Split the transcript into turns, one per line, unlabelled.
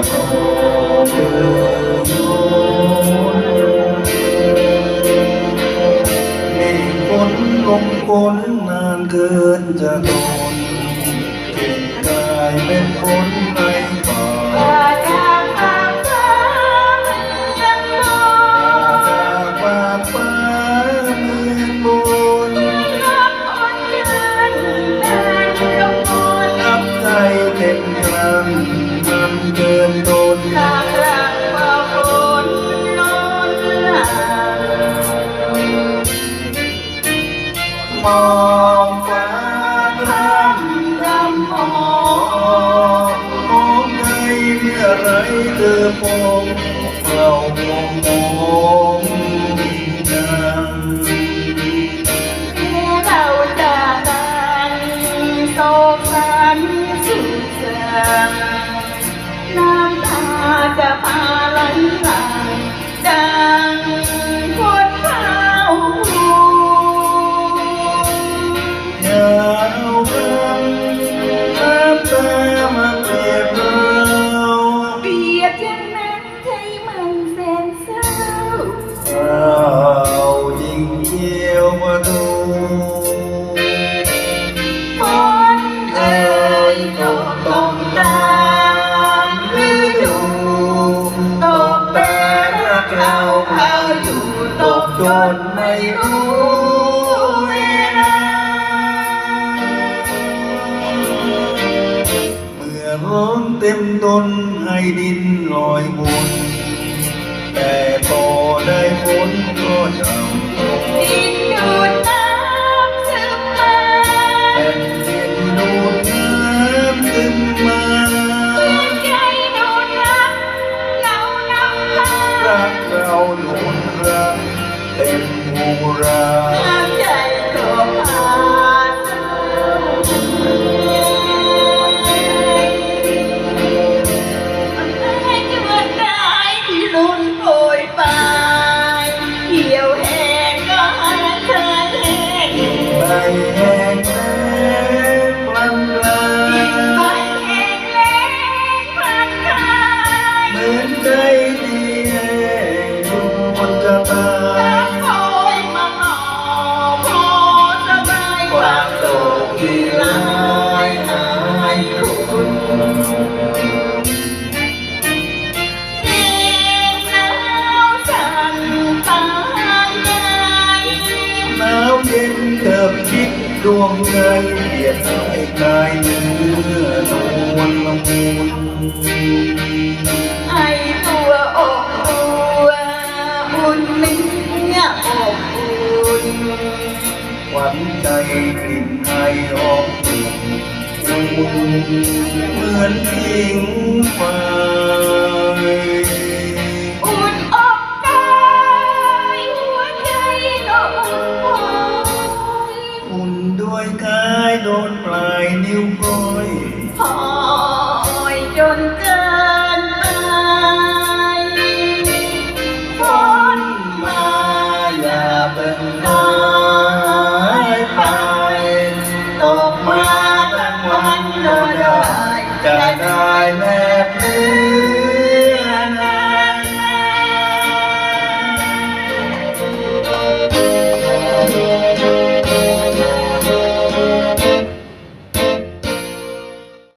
ลงฝนนานเกินจะทนเก็บกายเป็นคนในป่า
มอง
ฟ้า
ค
รำดำมองมองใจเมื่อไรเธอพงเรามอง ยาวรังน้ำตามาเปียบเรา
เปรียบอย่างนั้นใจมันแสนเศร้า
เรายิ่งเกี่ยวมาดู
ฝนเอ่ยตกต้องตามฤดูตกแต่รักเราเขาอยู่ตกจนไม่รู้ เมื่
อร้อนเต็มตนให้ ด
วง
ใจ
เบี
ยดให้กายเนื้อนวลละมุน
ให้ตัวอกตัวอุ่นเนื้ออบอุ่น
หวันใจกลิ่นไอออกตื่นเหมือนทิ้งฟ
อุ่
ด้วยกา